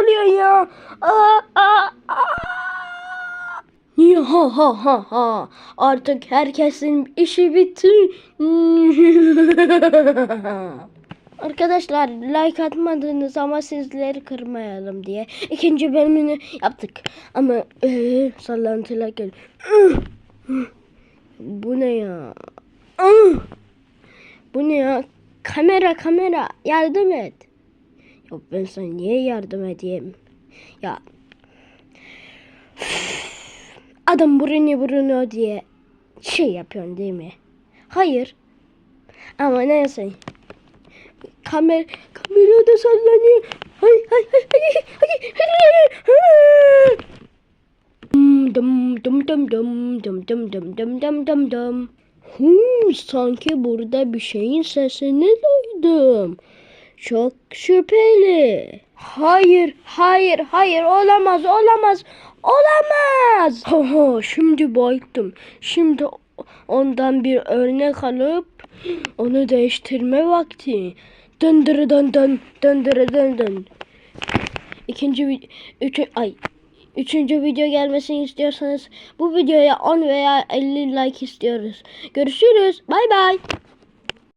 oluyor ya? Aa, aa, aa. Ha ha ha ha? Artık herkesin işi bitti. Arkadaşlar like atmadınız ama sizleri kırmayalım diye ikinci bölümünü yaptık. Ama ee, sallantılar gel. Bu ne ya? Bu ne ya? Kamera kamera yardım et. Yok ben sana niye yardım edeyim? Ya adam burunu burunu diye şey yapıyorsun değil mi? Hayır. Ama neyse. Kamer kamerada sallanıyor. Hay hay hay hay hay hay. Dum dum dum dum dum dum dum dum dum dum dum. Hmm, sanki burada bir şeyin sesini duydum. Çok şüpheli. Hayır, hayır, hayır olamaz, olamaz, olamaz. Ha, şimdi baktım. Şimdi ondan bir örnek alıp onu değiştirme vakti. Döndürü dön dön, döndürü dön dön. İkinci üçü, ay Üçüncü video gelmesini istiyorsanız bu videoya 10 veya 50 like istiyoruz. Görüşürüz. Bay bay.